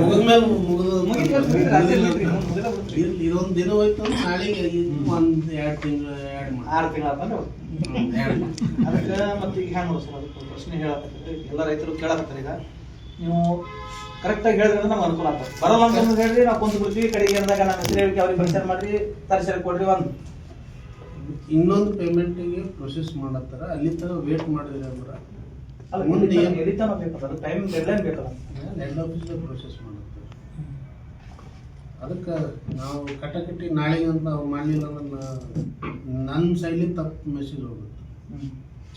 ಮುಗಿದ್ಮೇಲೆ ಇದೊಂದು ದಿನ ಹೋಯ್ತು ಅಂದ್ರೆ ನಾಳೆಗೆ ಒಂದ್ ಎರಡು ತಿಂಗಳು ಎರಡು ಆರು ತಿಂಗಳ ಅದಕ್ಕೆ ಮತ್ತೆ ಈಗ ಹೆಂಗ್ ಸರ್ ಅದಕ್ಕೆ ಪ್ರಶ್ನೆ ಹೇಳಕತ್ತೀರಿ ಎಲ್ಲ ರೈತರು ಕೇಳಕತ್ತಾರೆ ಈಗ. ನೀವು ಕರೆಕ್ಟಾಗಿ ಹೇಳಿದ್ರೆ ನಮ್ಗೆ ಅನುಕೂಲ ಆಗ್ತದೆ. ಬರಲ್ಲ ಅಂತ ಹೇಳ್ರಿ ನಾವು ಕುಂತು ಬಿಡ್ತೀವಿ ಕಡೆಗೆ ಅಂದಾಗ ನಮ್ಮ ಹೆಸರು ಹೇಳಿಕೆ ಅವ್ರಿಗೆ ಪರಿಚಯ ಮಾಡಿ ತರಿಸಿ ಕೊಡ್ರಿ ಒಂದು. ಇನ್ನೊಂದು ಪೇಮೆಂಟಿಗೆ ಪ್ರೊಸೆಸ್ ಮಾಡತ್ತಾರ ಅಲ್ಲಿ ತರ ವೇಟ್ ಮಾಡಿದ್ರೆ ಅಂದ್ರೆ ಮುಂದೆ ಎಲ್ಲಿತಾನ ಬೇಕಲ್ಲ ಟೈಮ್ ಡೆಡ್ಲೈನ್ ಬೇಕಲ್ಲ ಹೆಡ್ ಆಫೀಸ್ದಾಗ ಪ್ರೊಸೆಸ್ ಅದಕ್ಕೆ ನಾವು ಕಟಕಟ್ಟಿ ನಾಳೆಗೆ ಅಂತ ಅವ್ರು ಮಾಡಲಿಲ್ಲ ಅಂದ್ರೆ ನನ್ನ ಸೈಡ್ಲಿ ತಪ್ಪು ಮೆಸೇಜ್ ಹೋಗುತ್ತೆ.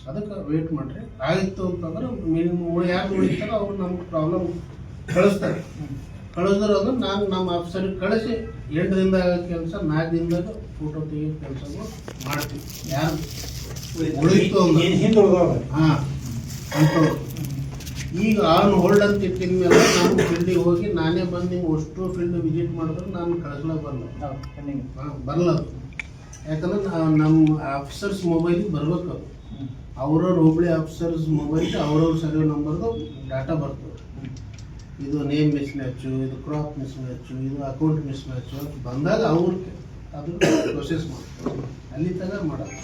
ಅದಕ್ಕೆ ವೇಟ್ ಮಾಡ್ರಿ. ಆಯಿತು ಅಂತಂದ್ರೆ ಮಿನಿಮಮ್ ಯಾರು ಉಳಿತಾರೋ ಅವ್ರು ನಮ್ಗೆ ಪ್ರಾಬ್ಲಮ್ ಕಳಿಸ್ತಾರೆ. ಕಳಿಸಿದ್ರೆ ಅದು ನಾನು ನಮ್ಮ ಆಫೀಸರಿಗೆ ಕಳಿಸಿ ಎಂಟು ದಿನದಾಗ ಕೆಲಸ ನಾಲ್ಕು ದಿನದಾಗ ಫೋಟೋ ತೆಗಿಯೋ ಕೆಲಸ ಮಾಡ್ತೀವಿ. ಯಾರು? ಉಳಿತು. ಹಾಂ. ಅಂಥವ್ರು ಈಗ ಆನ್ ಹೋಲ್ಡ್ ಅಂತ ಇಟ್ಟಿದ ಮೇಲೆ ನಾನು ಫೀಲ್ಡಿಗೆ ಹೋಗಿ ನಾನೇ ಬಂದು ನಿಮ್ಗೆ ಅಷ್ಟು ಫೀಲ್ಡ್ ವಿಸಿಟ್ ಮಾಡಿದ್ರೆ ನಾನು ಕಳ್ಸಲ ಬರಲ್ಲ ಹಾಂ ಬರಲ್ಲ ಅದು. ಯಾಕಂದ್ರೆ ನಾವು ನಮ್ಮ ಆಫೀಸರ್ಸ್ ಮೊಬೈಲಿಗೆ ಬರ್ಬೇಕು ಅದು. ಅವ್ರವ್ರ ಹುಬ್ಳಿ ಆಫೀಸರ್ಸ್ ಮೊಬೈಲ್ಗೆ ಅವ್ರವ್ರ ಸರ್ವೆ ನಂಬರ್ದು ಡಾಟಾ ಬರ್ತದೆ. ಇದು ನೇಮ್ ಮಿಸ್ ಮ್ಯಾಚು ಇದು ಕ್ರಾಪ್ ಮಿಸ್ ಮ್ಯಾಚು ಇದು ಅಕೌಂಟ್ ಮಿಸ್ ಮ್ಯಾಚು ಅಂತ ಬಂದಾಗ ಅವ್ರ ಅದು ಪ್ರೊಸೆಸ್ ಮಾಡ್ತಾರೆ. ಅಲ್ಲಿ ತನಕ ಮಾಡೋದು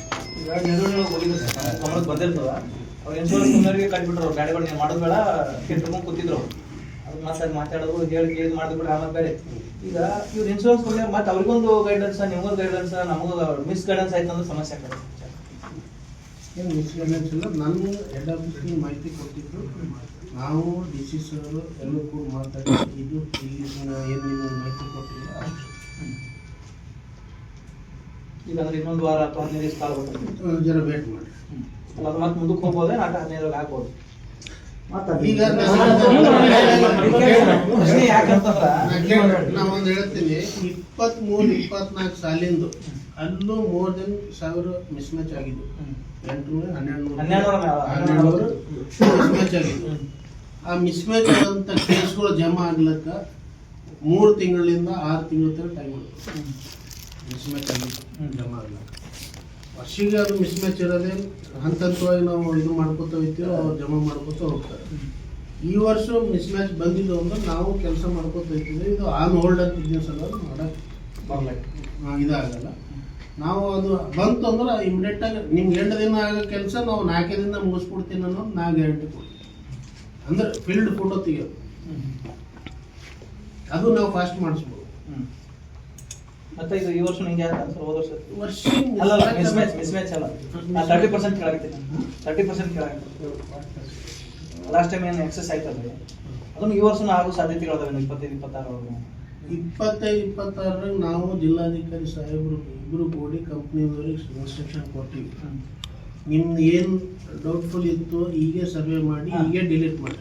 ಇನ್ಶೂರೆನ್ಸ್ ಕಂಪ್ನಿಯವರಿಗೆ ಕಟ್ಬಿಟ್ರು ಗಾಡಿಗಳು ನೀವು ಮಾಡೋದು ಬೇಡ ಕೆಟ್ಕೊಂಡು ಕೂತಿದ್ರು. ಅದು ಮಾತಾಡಿ ಮಾತಾಡೋದು ಹೇಳಿ ಕೇಳಿ ಮಾಡಿದ್ರು ಬಿಡ ಆಮೇಲೆ ಬೇರೆ. ಈಗ ಇವ್ರು ಇನ್ಶೂರೆನ್ಸ್ ಕಂಪ್ನಿ ಮತ್ತೆ ಅವ್ರಿಗೊಂದು ಗೈಡೆನ್ಸ್ ನಿಮಗೊಂದು ಗೈಡೆನ್ಸ್ ನಮಗೂ ಮಿಸ್ ಗೈಡೆನ್ಸ್ ಆಯ್ತು ಅಂದ್ರೆ ಸಮಸ್ಯೆ ಆಗ್ತದೆ ಏನು ಮಿಸ್ ಗೈಡೆನ್ಸ್ ಇಲ್ಲ ನನ್ನ ಹೆಡ್ ಆಫೀಸ್ಗೆ ಮಾಹಿತಿ ಕೊಟ್ಟಿದ್ರು. ನಾವು ಡಿ ಸಿ ಸರ್ ಎಲ್ಲರೂ ಕೂಡ ಮಾತಾಡಿ ಇದು ಇಲ್ಲಿ ಏನು ಮಾಹಿತಿ ಕೊಟ್ಟಿಲ್ಲ? ಈಗ ಅಂದ್ರೆ ಇನ್ನೊಂದು ವಾರ ಅಥವಾ ಹದಿನೈದು ದಿವಸ ಜರ ವೇಟ್ ಮಾಡಿ. ಅದು ಮತ್ತೆ ಮುಂದಕ್ಕೆ ಹೋಗ್ಬೋದೇ? ನಾಲ್ಕು ಹದಿನೈದರಲ್ಲಿ ಆಗ್ಬೋದು ಈಗ ಪ್ರಶ್ನೆ ಯಾಕಂತಂದ್ರ ನಾ ಒಂದು ಹೇಳ್ತೀನಿ. ಇಪ್ಪತ್ತ್ಮೂರು ಇಪ್ಪತ್ನಾಲ್ಕು ಸಾಲಿಂದು ಅಲ್ಲೂ ಮೋರ್ ದೆನ್ ಸಾವಿರ ಮಿಸ್ ಮ್ಯಾಚ್ ಆಗಿದ್ದು. ಎಂಟುನೂರು ಹನ್ನೆರಡು ಹನ್ನೆರಡುನೂರ ಮೇಲೆ. ಮಿಸ್ ಮ್ಯಾಚ್ ಆಗಿದ್ದು. ಆ ಮಿಸ್ ಮ್ಯಾಚ್ ಆದಂಥ ಕೇಸ್ಗಳು ಜಮಾ ಆಗ್ಲಕ್ಕ ಮೂರು ತಿಂಗಳಿಂದ ಆರು ತಿಂಗಳ ತನಕ ಟೈಮ್ ಮಿಸ್ ಮ್ಯಾಚ್ ಆಗಿದ್ದು ಜಮಾ ಆಗಲ್ಲ ವರ್ಷಿಗೆ ಅದು ಮಿಸ್ ಮ್ಯಾಚ್ ಇರೋದೇ ಹಂತ ಹಂತವಾಗಿ ನಾವು ಇದು ಮಾಡ್ಕೋತಾ ಹೋಗ್ತೀವಿ ಅವ್ರು ಜಮಾ ಮಾಡ್ಕೋತಾ ಹೋಗ್ತಾರೆ. ಈ ವರ್ಷ ಮಿಸ್ ಮ್ಯಾಚ್ ಬಂದಿದ್ದು ಅಂದ್ರೆ ನಾವು ಕೆಲಸ ಮಾಡ್ಕೋತಾ ಇರ್ತೀವಿ. ಇದು ಆನ್ ಹೋಲ್ಡ್ ಅಂತ ಬಿಸ್ನೆಸ್ ಅಲ್ಲ ಮಾಡೋಕ್ಕೆ ಬರ್ಲೈಕ್ ಆ, ಇದಾಗಲ್ಲ. ನಾವು ಅದು ಬಂತು ಅಂದ್ರೆ ಇಮಿಡಿಯೇಟ್ ಆಗಿ ನಿಮ್ಗೆ ಎಂಟು ದಿನ ಆಗೋ ಕೆಲಸ ನಾವು ನಾಲ್ಕೇ ದಿನ ಮುಗಿಸ್ಬಿಡ್ತೀನಿ ಅನ್ನೋದು ನಾ ಗ್ಯಾರಂಟಿ ಕೊಡ್ತೀನಿ ಅಂದ್ರೆ ಫೀಲ್ಡ್ ಫೋಟೋ ತೆಗಿಯೋದು. ಅದು ನಾವು ಫಾಸ್ಟ್ ಮಾಡಿಸ್ಬೋದು. ಮತ್ತೆ ಇದು ಈ ವರ್ಷ ನಿಂಗೆ ಯಾಕೆ ಸರ್ ಹೋದ ವರ್ಷ ವರ್ಷ ಅಲ್ಲ ಅಲ್ಲ ಮಿಸ್ ಮ್ಯಾಚ್ ಮಿಸ್ ಮ್ಯಾಚ್ ಅಲ್ಲ. ತರ್ಟಿ ಪರ್ಸೆಂಟ್ ಕೆಳಗಿತ್ತು. ತರ್ಟಿ ಪರ್ಸೆಂಟ್ ಕೆಳಗಿತ್ತು. ಲಾಸ್ಟ್ ಟೈಮ್ ಏನು ಎಕ್ಸಸ್ ಆಯ್ತಲ್ರಿ ಅದನ್ನು ಈ ವರ್ಷ ಆಗೋ ಸಾಧ್ಯತೆಗಳಿದಾವೆ ಇಪ್ಪತ್ತೈದು ಇಪ್ಪತ್ತಾರು ಒಳಗೆ ಇಪ್ಪತ್ತೈದು ಇಪ್ಪತ್ತಾರರಾಗ ನಾವು ಜಿಲ್ಲಾಧಿಕಾರಿ ಸಾಹೇಬರು ಇಬ್ಬರು ಕೂಡಿ ಕಂಪ್ನಿದವ್ರಿಗೆ ಇನ್ಸ್ಟ್ರಕ್ಷನ್ ಕೊಟ್ಟಿವಿ. ನಿಮ್ದು ಏನು ಡೌಟ್ಫುಲ್ ಇತ್ತು ಹೀಗೆ ಸರ್ವೆ ಮಾಡಿ. ಹೀಗೆ ಡಿಲೀಟ್ ಮಾಡಿ.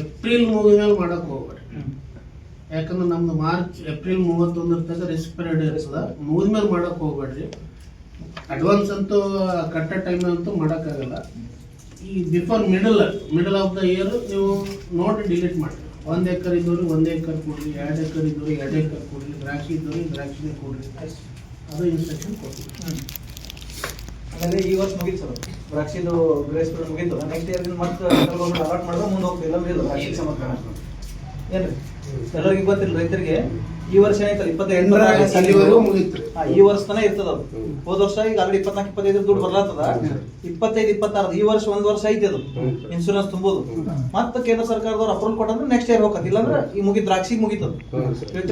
ಏಪ್ರಿಲ್ ಇದೇ ಮೇಲೆ ಮಾಡಕ್ ಹೋಗ್ಬೇಡಿ ಯಾಕಂದ್ರೆ ನಮ್ದು ಮಾರ್ಚ್, ಏಪ್ರಿಲ್ ಮೂವತ್ತೊಂದರ ತನಕ ರಿಸ್ಕ್ ಪೀರಿಯಡ್ ಇರ್ತದ. ಮುಗಿದ್ಮೇಲೆ ಮಾಡಕ್ ಹೋಗ್ಬೇಡ್ರಿ. ಅಡ್ವಾನ್ಸ್ ಅಂತೂ ಕಟ್ಟ ಟೈಮ್ ಅಂತೂ ಮಾಡೋಕ್ಕಾಗಲ್ಲ. ಈ before middle middle of the year ನೀವು ನೋಡಿ ಡಿಲೀಟ್ ಮಾಡಿ. ಒಂದು ಎಕರ್ ಇದ್ದವ್ರಿಗೆ ಒಂದು ಎಕರ್ ಕೊಡ್ರಿ, ಎರಡು ಎಕರ್ ಇದ್ದವ್ರಿಗೆ ಎರಡು ಎಕರ್ ಕೊಡ್ರಿ, ದ್ರಾಕ್ಷಿ ಇದ್ದವ್ರಿಗೆ ದ್ರಾಕ್ಷಿನೇ ಕೊಡ್ರಿ. ಅದು ಇನ್ಸ್ಟ್ರಕ್ಷನ್ ಕೊಡ್ರಿ ಆಮೇಲೆ ಈ ವರ್ಷ ಮುಗೀತು ಸರ್. ದ್ರಾಕ್ಷಿದು ಗ್ರೇಸ್ ಮುಗೀತು. ನೆಕ್ಸ್ಟ್ ಇಯರ್ ಮತ್ತೆ ಅಲಾಟ್ ಮಾಡಿದ್ರೆ ಮುಂದೆ ಹೋಗ್ತೀವಿ. ಇಲ್ಲ ಏನ್ರಿ? ಎಲ್ಲರಿಗೂ ಗೊತ್ತಿಲ್ಲ ರೈತರಿಗೆ ಈ ವರ್ಷ ಏನಾಯ್ತಲ್ಲ ಇಪ್ಪತ್ತೆಂಟು ಈ ವರ್ಷ ತನ ಇರ್ತದ ಅದು. ಹೋದ ವರ್ಷ ಈಗ ಆಲ್ರೆಡಿ ಇಪ್ಪತ್ನಾಲ್ಕು ಇಪ್ಪತ್ತೈದು ದುಡ್ಡು ಬರ್ಲಾತದ ಇಪ್ಪತ್ತೈದು ಇಪ್ಪತ್ತಾರು ಈ ವರ್ಷ ಒಂದ್ ವರ್ಷ ಐತಿ ಅದು. ಇನ್ಶೂರೆನ್ಸ್ ತುಂಬೋದು. ಮತ್ತೆ ಕೇಂದ್ರ ಸರ್ಕಾರದವ್ರು ಅಪ್ರೂವಲ್ ಕೊಟ್ಟಂದ್ರೆ ನೆಕ್ಸ್ಟ್ ಇಯರ್ ಹೋಗತ್ತೆ ಇಲ್ಲಾಂದ್ರೆ ಈ ಮುಗಿ ದ್ರಾಕ್ಷಿ ಮುಗಿತದ.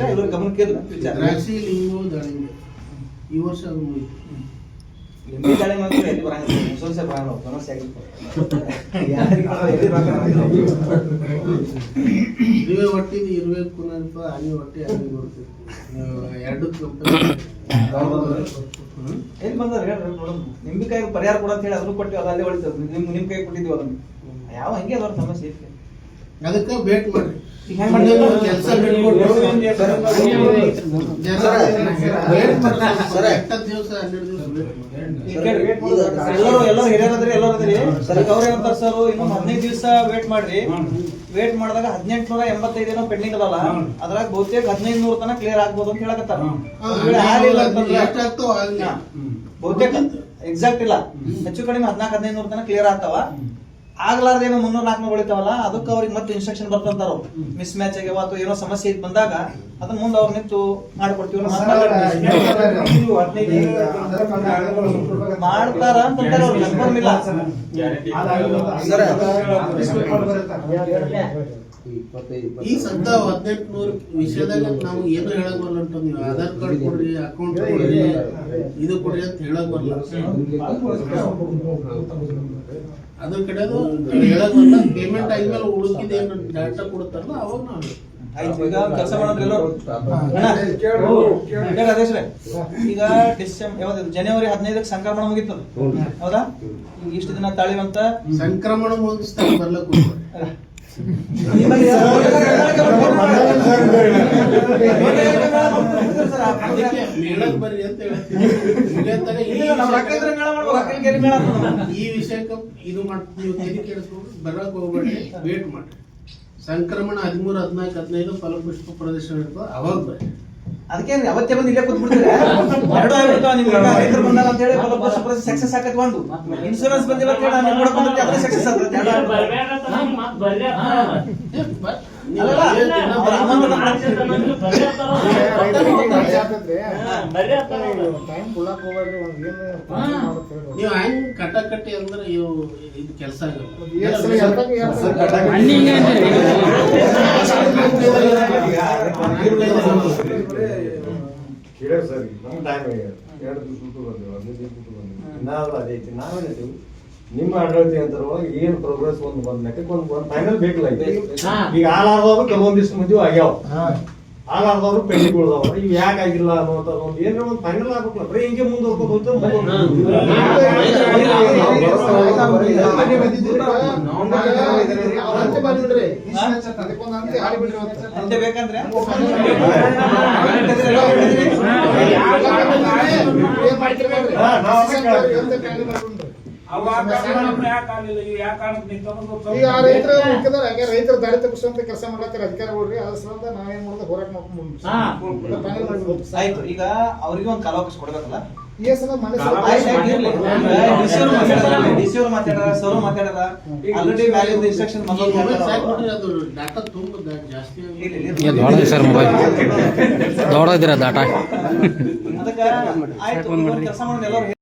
ಎಲ್ಲರೂ ಗಮನಕ್ಕೆ ವಿಚಾರ ದ್ರಾಕ್ಷಿ ಈ ವರ್ಷ ಮುಗೀತು ಮಾತ್ರ ಎಲ್ಲಿ ಬರಂಗಿಲ್ಲ ಇನ್ಶೂರೆನ್ಸ್ ಸಮಸ್ಯೆ ಆಗಿತ್ತು ಇರ್ಬೇಕು ಹನಿ ಹೊಟ್ಟೆ ಹನಿ ಬರ್ತಿತ್ತು ಎರಡು ಕಂಪನಿ ಎಲ್ಲಿ ಬಂದಾರ ಹೇಳ್ರಿ ನಿಂಬಿಕಾಯಿ ಪರಿಹಾರ ಕೊಡ ಅಂತ ಹೇಳಿ ಅದ್ರ ಕೊಟ್ಟು ಅದು ಅಲ್ಲೇ ಹೊಳಿತದ ನಿಮ್ ನಿಮ್ ಕೈ ಕೊಟ್ಟಿದ್ವಿ ಅದನ್ನ. ಯಾವ ಹಂಗೆ ಅದ್ರ ಸಮಸ್ಯೆ ಐತಿ ಅದಕ್ಕೆ ಭೇಟಿ ಮಾಡ್ರಿ? ಕೆಲಸ ಎಲ್ಲರೂ ಎಲ್ಲರೂ ಹಿರಿಯರದ್ರಿ ಎಲ್ಲರೂ ಈಗ ಅವ್ರ ಏನಂತಾರ ಸರ್ ದಿವಸ ವೇಟ್ ಮಾಡ್ರಿ ವೇಟ್ ಮಾಡಿದಾಗ ಹದಿನೆಂಟುನೂರ ಎಂಬತ್ತೈದು ಏನೋ ಪೆಂಡಿಂಗ್ ಅದಲ್ಲ ಅದ್ರಾಗ ಬಹುತೇಕ ಹದಿನೈದು ನೂರ ತನಕ ಕ್ಲಿಯರ್ ಆಗ್ಬೋದು ಅಂತ ಹೇಳಕತ್ತಾರ. ಬಹುತೇಕ ಎಕ್ಸಾಕ್ಟ್ ಇಲ್ಲ ಹೆಚ್ಚು ಕಡಿಮೆ ಹದಿನಾಲ್ಕು, ಹದಿನೈದು ನೂರ ತನಕ ಕ್ಲಿಯರ್ ಆಗ್ತಾವ ಆಗ್ಲಾರ್ದೇನೋ ಮುನ್ನೂರ್ ನಾಲ್ಕುನೂರು ಉಳಿತಾವಲ್ಲ ಅದಕ್ಕೆ ಅವ್ರಿಗೆ ಮತ್ತೆ ಇನ್ಸ್ಟ್ರಕ್ಷನ್ ಬರ್ತಂತಾರ ಮಿಸ್ ಮ್ಯಾಚ್ ಆಗ್ಯಾವ ಅಥವಾ ಏನೋ ಸಮಸ್ಯೆ ಇದ್ ಬಂದಾಗ ಅದನ್ನ ಮುಂದೆ ಅವ್ರು ನಿಂತು ಮಾಡ್ಕೊಡ್ತೀವಿ ಮಾಡ್ತಾರ ಅಂತ ಅಂತಾರೆ ಅವ್ರು ಕನ್ಫರ್ಮ್ ಇಲ್ಲ. ಈ ಸದ್ದ ಹದಿನೆಂಟು ನೂರು ವಿಷಯದಾಗ ನಾವು ಏನು ಹೇಳಕ್ ಬರಲ್ಲ ಅಂತ ನೀವು ಆಧಾರ್ ಕಾರ್ಡ್ ಕೊಡ್ರಿ ಅಕೌಂಟ್ ಕೊಡ್ರಿ ಇದು ಕೊಡ್ರಿ ಅಂತ ಹೇಳಕ್ ಬರಲ್ಲ ಅದ್ರ ಕಡೆದು ಹೇಳಕ್ ಬರಲ್ಲ ಪೇಮೆಂಟ್ ಆದ್ಮೇಲೆ ಏನು ಡೈರೆಕ್ಟ್ ಕೊಡ್ತಾರಲ್ಲ ಅವಾಗ ನಾನು ಈಗ ಕೆಲಸ ಮಾಡೋದ್ರೆ ಎಲ್ಲರೂ ಹೇಳಿ ಅದೇಶ್ರೇ ಈಗ ಡಿಸೆಂಬರ್ ಯಾವ್ದು ಜನವರಿ ಹದಿನೈದಕ್ಕೆ ಸಂಕ್ರಮಣ ಮುಗಿತು ಹೌದಾ ಇಷ್ಟು ದಿನ ತಾಳಿವಂತ ಸಂಕ್ರಮಣ ಬರ್ಲಕ್ ಹೋಗ್ಬೇಡಿ. ಮೇಳಕ್ ಬರ್ರಿ ಅಂತ ಹೇಳ್ತೀನಿ. ಈ ವಿಷಯಕ್ಕೆ- ಈ ವಿಷಯಕ್ಕೆ ಇದು ಮಾಡಿ ನೀವು ತೆಗೆದು ಕೇಳಿಸ್ಕೊಂಡು ಬರಕ್ ಹೋಗ್ಬೇಡಿ ವೇಟ್ ಮಾಡಿ ಸಂಕ್ರಮಣ ಹದಿಮೂರು ಹದಿನಾಲ್ಕು ಹದಿನೈದು ಫಲಪುಷ್ಪ ಪ್ರದೇಶ ಇರ್ತದೆ ಅವಾಗ ಬರ್ರಿ. ಅದಕ್ಕೆ ಅವತ್ತೇ ಬಂದು ಇಲ್ಲೇ ಕೂತ್ಬಿಡ್ತಾರೆ? ಎರಡು ಆಗ್ಬಿಡ್ತಾವ ನಿಮ್ಗೆ. ಈಗ ರೈತರು ಬಂದಾರ ಅಂತ ಹೇಳಿ ಸಕ್ಸಸ್ ಆಕತ್ ಒಂದು. ಇನ್ಶೂರೆನ್ಸ್ ಬಂದಿಲ್ಲ ಅಂತ ಹೇಳಿ ನಾನು ಕೊಡಕ್ ಬಂದ್ರೆ ಅದೇ ಸಕ್ಸಸ್ ಆಗ್ತದೆ ಎರಡು ಆಗ್ಬಿಡ್ತಾವೆ. ಬರ್- ನೀವು ಹಂಗ್ ಕಟ್ಟಾಕಟ್ಟಿ ಅಂದ್ರೆ ಇವು ಇದು ಕೆಲಸ ಆಗಲ್ಲ. ಕೇಳ ಸರ್ ನಮ್ಮ ಟೈಮ್ ಎರಡು ದಿವಸ ಬಿಟ್ಟು ಬಂದೆವು ಹದಿನೈದು ದಿವಸ ಬಿಟ್ಟು ಬಂದೆವು ನಾವು ಅದೇ ಐತಿ ನಾವೇನಿದ್ದೀವಿ ನಿಮ್ಮ ಆಡಳಿತ ಅಂತಾರೋ ಏನ್ ಪ್ರೋಗ್ರೆಸ್ ಒಂದು ಬಂದ್ ಲೆಕ್ಕಕ್ಕೆ ಒಂದು ಫೈನಲ್ ಬೇಕಲ್ಲ ಈಗ ಈಗ ಆಲಾರ್ದವ್ರು ಕೆಲವೊಂದಿಷ್ಟು ಮಂದಿ ಆಗ್ಯಾವ ಆಲಾರ್ದವ್ರು ಪೆಂಡಿಂಗ್ ಉಳ್ದವ ಇವ್ ಯಾಕೆ ಆಗಿಲ್ಲ ಅನ್ನೋಂಥದ್ದು ಒಂದು ಏನೋ ಒಂದು ಫೈನಲ್ ಆಗ್ಬೇಕಲ್ಲ ಬರೀ ಹಿಂಗೆ ಮುಂದೆ ಬೇಕಂದ್ರೆ ಈಗ ಆ ರೈತರ ಮುಖ್ಯದಾರ ಹಾಗೆ ರೈತರ ದಾರಿ ತಪ್ಪಿಸುವಂತ ಕೆಲಸ ಮಾಡ್ಲತ್ತಾರ ಅಧಿಕಾರಿಗಳ್ರಿ ಅದ್ರ ಸಲುವಾಗಿ ನಾವೇನ್ ಮಾಡೋದು? ಹೋರಾಟ ಮಾಡ್ಕೊಂಡು ಆಯ್ತು ಈಗ ಅವ್ರಿಗೆ ಒಂದು ಕಾಲಾವಕಾಶ ಕೊಡ್ಬೇಕಲ್ಲ? ಸರ್. ಮೊಬೈಲ್ ಸರ್ ದೊಡ್ಡದಿರ ದಾಟ ಅದಕ್ಕೆ ಆಯ್ತು ಕೆಲಸ ಮಾಡೋದು ಎಲ್ಲರೂ